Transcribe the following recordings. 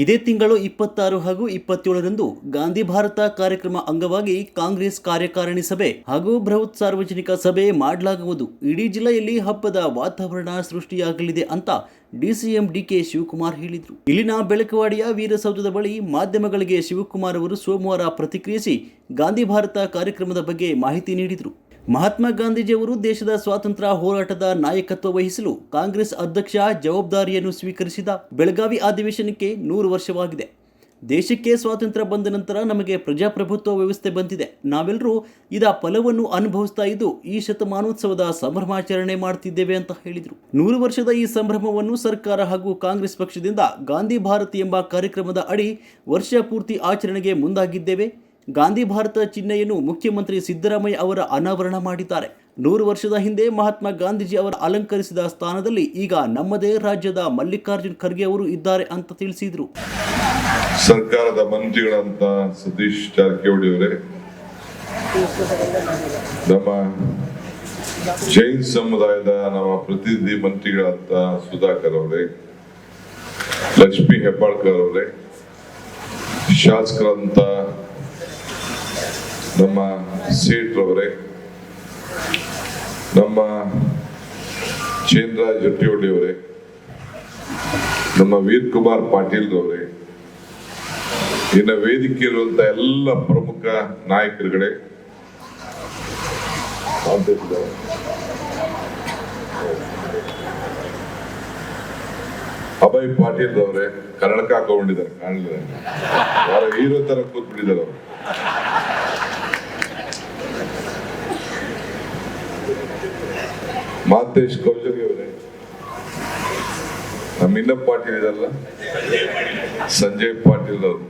ಇದೇ ತಿಂಗಳು ಇಪ್ಪತ್ತಾರು ಹಾಗೂ ಇಪ್ಪತ್ತೇಳರಂದು ಗಾಂಧಿ ಭಾರತ ಕಾರ್ಯಕ್ರಮ ಅಂಗವಾಗಿ ಕಾಂಗ್ರೆಸ್ ಕಾರ್ಯಕಾರಿಣಿ ಸಭೆ ಹಾಗೂ ಬೃಹತ್ ಸಾರ್ವಜನಿಕ ಸಭೆ ಮಾಡಲಾಗುವುದು. ಇಡೀ ಜಿಲ್ಲೆಯಲ್ಲಿ ಹಬ್ಬದ ವಾತಾವರಣ ಸೃಷ್ಟಿಯಾಗಲಿದೆ ಅಂತ ಡಿಸಿಎಂ ಡಿಕೆ ಶಿವಕುಮಾರ್ ಹೇಳಿದರು. ಇಲ್ಲಿನ ಬೆಳಕವಾಡಿಯ ವೀರಸೌಧದ ಬಳಿ ಮಾಧ್ಯಮಗಳಿಗೆ ಶಿವಕುಮಾರ್ ಅವರು ಸೋಮವಾರ ಪ್ರತಿಕ್ರಿಯಿಸಿ ಗಾಂಧಿ ಭಾರತ ಕಾರ್ಯಕ್ರಮದ ಬಗ್ಗೆ ಮಾಹಿತಿ ನೀಡಿದರು. ಮಹಾತ್ಮ ಗಾಂಧೀಜಿಯವರು ದೇಶದ ಸ್ವಾತಂತ್ರ್ಯ ಹೋರಾಟದ ನಾಯಕತ್ವ ವಹಿಸಲು ಕಾಂಗ್ರೆಸ್ ಅಧ್ಯಕ್ಷ ಜವಾಬ್ದಾರಿಯನ್ನು ಸ್ವೀಕರಿಸಿದ ಬೆಳಗಾವಿ ಅಧಿವೇಶನಕ್ಕೆ ನೂರು ವರ್ಷವಾಗಿದೆ. ದೇಶಕ್ಕೆ ಸ್ವಾತಂತ್ರ್ಯ ಬಂದ ನಂತರ ನಮಗೆ ಪ್ರಜಾಪ್ರಭುತ್ವ ವ್ಯವಸ್ಥೆ ಬಂದಿದೆ. ನಾವೆಲ್ಲರೂ ಇದರ ಫಲವನ್ನು ಅನುಭವಿಸ್ತಾ ಇದ್ದು ಈ ಶತಮಾನೋತ್ಸವದ ಸಂಭ್ರಮಾಚರಣೆ ಮಾಡ್ತಿದ್ದೇವೆ ಅಂತ ಹೇಳಿದರು. ನೂರು ವರ್ಷದ ಈ ಸಂಭ್ರಮವನ್ನು ಸರ್ಕಾರ ಹಾಗೂ ಕಾಂಗ್ರೆಸ್ ಪಕ್ಷದಿಂದ ಗಾಂಧಿ ಭಾರತಿ ಎಂಬ ಕಾರ್ಯಕ್ರಮದ ಅಡಿ ವರ್ಷ ಪೂರ್ತಿ ಆಚರಣೆಗೆ ಮುಂದಾಗಿದ್ದೇವೆ. ಗಾಂಧಿ ಭಾರತ ಚಿಹ್ನೆಯನ್ನು ಮುಖ್ಯಮಂತ್ರಿ ಸಿದ್ದರಾಮಯ್ಯ ಅವರ ಅನಾವರಣ ಮಾಡಿದ್ದಾರೆ. ನೂರು ವರ್ಷದ ಹಿಂದೆ ಮಹಾತ್ಮ ಗಾಂಧೀಜಿ ಅವರ ಅಲಂಕರಿಸಿದ ಸ್ಥಾನದಲ್ಲಿ ಈಗ ನಮ್ಮದೇ ರಾಜ್ಯದ ಮಲ್ಲಿಕಾರ್ಜುನ್ ಖರ್ಗೆ ಅವರು ಇದ್ದಾರೆ ಅಂತ ತಿಳಿಸಿದರು. ಸರ್ಕಾರದ ಮಂತ್ರಿಗಳಂತ ಸತೀಶ್ ಜಾರಕಿಹೊಳಿ ಅವರೇ, ನಮ್ಮ ಜೈನ್ ಸಮುದಾಯದ ನಮ್ಮ ಪ್ರತಿನಿಧಿ ಮಂತ್ರಿಗಳಂತ ಸುಧಾಕರ್ ಅವರೇ, ಲಕ್ಷ್ಮಿ ಹೆಬ್ಬಾಳ್ಕರ್ ಅವರೇ, ಶಾಸಕರಂತ ನಮ್ಮ ಸೇಟ್ರವರೇ ನಮ್ಮ ಚೇಂದ್ರ ಜಟ್ಟಿಹೊಳ್ಳಿಯವರೇ, ನಮ್ಮ ವೀರ್ ಕುಮಾರ್ ಪಾಟೀಲ್ ಅವರೇ ಇನ್ನು ವೇದಿಕೆ ಇರುವಂತ ಎಲ್ಲ ಪ್ರಮುಖ ನಾಯಕರುಗಳೇ ಅಭಯ್ ಪಾಟೀಲ್ ಅವರೇ ಕನ್ನಡಕ ಹಾಕೊಂಡಿದ್ದಾರೆ ಕಾಣಲಿಲ್ಲ ಯಾರೋ ಹೀರೋ ತರ ಕೂತ್ಬಿಟ್ಟಿದ್ದಾರೆ ಅವರು. ಮಾತೇಶ್ ಕೌಜರಿ ಅವರೇ ನಮ್ಮ ಇನ್ನ ಪಾಟೀಲ್ ಇದಲ್ಲ ಸಂಜಯ್ ಪಾಟೀಲ್ ಅವರು.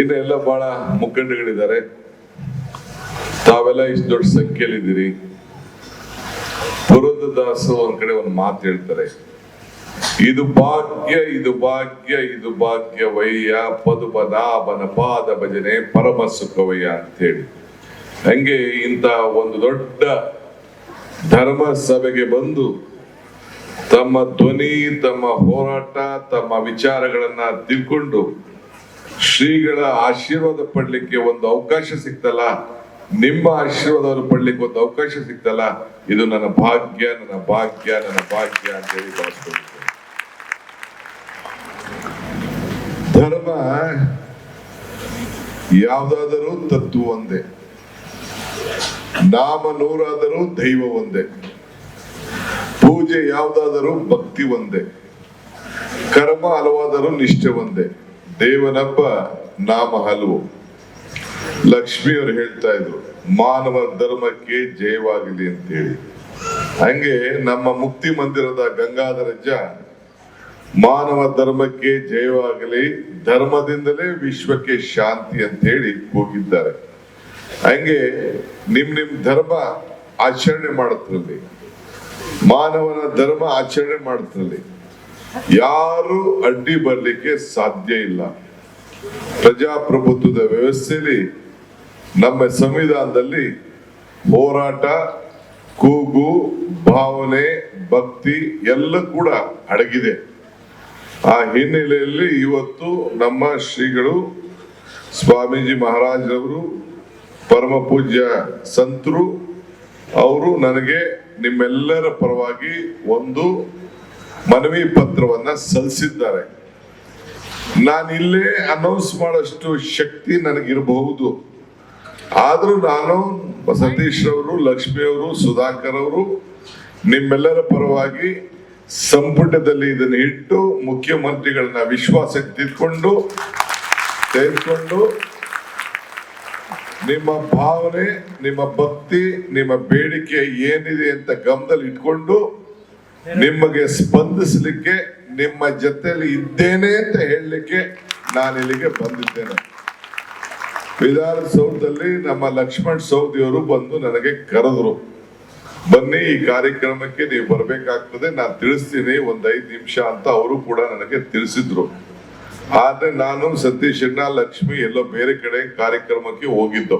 ಇನ್ನು ಎಲ್ಲ ಬಹಳ ಮುಖಂಡಗಳಿದ್ದಾರೆ ತಾವೆಲ್ಲ ಇಷ್ಟು ದೊಡ್ಡ ಸಂಖ್ಯೆಯಲ್ಲಿ ಇದ್ದೀರಿ ಪುರಂದದಾಸು ಒಂದ್ ಕಡೆ ಒಂದು ಮಾತು ಹೇಳ್ತಾರೆ. ಇದು ಭಾಗ್ಯ ಇದು ಭಾಗ್ಯ ಇದು ಭಾಗ್ಯ ವಯ್ಯ ಬನ ಪಾದ ಭಜನೆ, ಪರಮ ಸುಖವಯ್ಯ ಅಂತ ಹೇಳಿ. ಹಂಗೆ ಇಂತ ಒಂದು ದೊಡ್ಡ ಧರ್ಮ ಸಭೆಗೆ ಬಂದು ತಮ್ಮ ಧ್ವನಿ, ತಮ್ಮ ಹೋರಾಟ, ತಮ್ಮ ವಿಚಾರಗಳನ್ನ ತಿಳ್ಕೊಂಡು ಶ್ರೀಗಳ ಆಶೀರ್ವಾದ ಪಡ್ಲಿಕ್ಕೆ ಒಂದು ಅವಕಾಶ ಸಿಕ್ತಲ್ಲ, ನಿಮ್ಮ ಆಶೀರ್ವಾದವನ್ನು ಪಡ್ಲಿಕ್ಕೆ ಒಂದು ಅವಕಾಶ ಸಿಕ್ತಲ್ಲ, ಇದು ನನ್ನ ಭಾಗ್ಯ ನನ್ನ ಭಾಗ್ಯ ನನ್ನ ಭಾಗ್ಯ ಅಂತ ಹೇಳಿ ಭಾವಿಸ್ಕೊಂಡಿದ್ದೇನೆ. ಧರ್ಮ ಯಾವ್ದಾದರೂ ತತ್ವ ಒಂದೇ. ನಾಮ ನೂರಾದರೂ ದೈವ ಒಂದೇ. ಪೂಜೆ ಯಾವುದಾದರೂ ಭಕ್ತಿ ಒಂದೇ. ಕರ್ಮ ಹಲವಾದರೂ ನಿಷ್ಠೆ ಒಂದೇ. ದೇವನಪ್ಪ ನಾಮ ಹಲವು. ಲಕ್ಷ್ಮಿಯವರು ಹೇಳ್ತಾ ಇದ್ರು, ಮಾನವ ಧರ್ಮಕ್ಕೆ ಜಯವಾಗಲಿ ಅಂತ ಹೇಳಿ ಹಂಗೆ ನಮ್ಮ ಮುಕ್ತಿ ಮಂದಿರದ ಗಂಗಾಧರಜ್ಜ ಮಾನವ ಧರ್ಮಕ್ಕೆ ಜಯವಾಗಲಿ, ಧರ್ಮದಿಂದಲೇ ವಿಶ್ವಕ್ಕೆ ಶಾಂತಿ ಅಂತ ಹೇಳಿ ಹೋಗಿದ್ದಾರೆ ಹಂಗೆ ನಿಮ್ ನಿಮ್ ಧರ್ಮ ಆಚರಣೆ ಮಾಡತ್ರಲ್ಲಿ ಮಾನವನ ಧರ್ಮ ಆಚರಣೆ ಮಾಡತ್ರಲ್ಲಿ ಯಾರು ಅಡ್ಡಿ ಬರ್ಲಿಕ್ಕೆ ಸಾಧ್ಯ ಇಲ್ಲ. ಪ್ರಜಾಪ್ರಭುತ್ವದ ವ್ಯವಸ್ಥೆಯಲ್ಲಿ ನಮ್ಮ ಸಂವಿಧಾನದಲ್ಲಿ ಹೋರಾಟ, ಕೂಗು, ಭಾವನೆ, ಭಕ್ತಿ ಎಲ್ಲ ಕೂಡ ಅಡಗಿದೆ. ಆ ಹಿನ್ನೆಲೆಯಲ್ಲಿ ಇವತ್ತು ನಮ್ಮ ಶ್ರೀಗಳು ಸ್ವಾಮೀಜಿ ಮಹಾರಾಜರವರು ಪರಮ ಪೂಜ್ಯ ಸಂತರು, ಅವರು ನನಗೆ ನಿಮ್ಮೆಲ್ಲರ ಪರವಾಗಿ ಒಂದು ಮನವಿ ಪತ್ರವನ್ನ ಸಲ್ಲಿಸಿದ್ದಾರೆ. ನಾನು ಇಲ್ಲೇ ಅನೌನ್ಸ್ ಮಾಡೋಷ್ಟು ಶಕ್ತಿ ನನಗಿರಬಹುದು. ಆದ್ರೂ ನಾನು ಸತೀಶ್ ಅವರು, ಲಕ್ಷ್ಮಿ ಅವರು, ಸುಧಾಕರ್ ಅವರು ನಿಮ್ಮೆಲ್ಲರ ಪರವಾಗಿ ಸಂಪುಟದಲ್ಲಿ ಇದನ್ನು ಇಟ್ಟು ಮುಖ್ಯಮಂತ್ರಿಗಳನ್ನ ವಿಶ್ವಾಸಕ್ಕೆ ತಿಳ್ಕೊಂಡು ತೆಗೆದುಕೊಂಡು ನಿಮ್ಮ ಭಾವನೆ, ನಿಮ್ಮ ಭಕ್ತಿ, ನಿಮ್ಮ ಬೇಡಿಕೆ ಏನಿದೆ ಅಂತ ಗಮನದಲ್ಲಿ ಇಟ್ಕೊಂಡು ನಿಮಗೆ ಸ್ಪಂದಿಸಲಿಕ್ಕೆ, ನಿಮ್ಮ ಜೊತೆಯಲ್ಲಿ ಇದ್ದೇನೆ ಅಂತ ಹೇಳಲಿಕ್ಕೆ ನಾನು ಇಲ್ಲಿಗೆ ಬಂದಿದ್ದೇನೆ. ವಿಧಾನಸೌಧದಲ್ಲಿ ನಮ್ಮ ಲಕ್ಷ್ಮಣ್ ಸೌದಿಯವರು ಬಂದು ನನಗೆ ಕರೆದ್ರು, ಬನ್ನಿ ಈ ಕಾರ್ಯಕ್ರಮಕ್ಕೆ ನೀವು ಬರಬೇಕಾಗ್ತದೆ, ನಾನು ತಿಳಿಸ್ತೀನಿ, ಒಂದು ಐದು ನಿಮಿಷ ಅಂತ ಅವರು ಕೂಡ ನನಗೆ ತಿಳಿಸಿದ್ರು. ಆದ್ರೆ ನಾನು ಸತೀಶ್ ಅಣ್ಣ ಲಕ್ಷ್ಮಿ ಎಲ್ಲೋ ಬೇರೆ ಕಡೆ ಕಾರ್ಯಕ್ರಮಕ್ಕೆ ಹೋಗಿದ್ದು.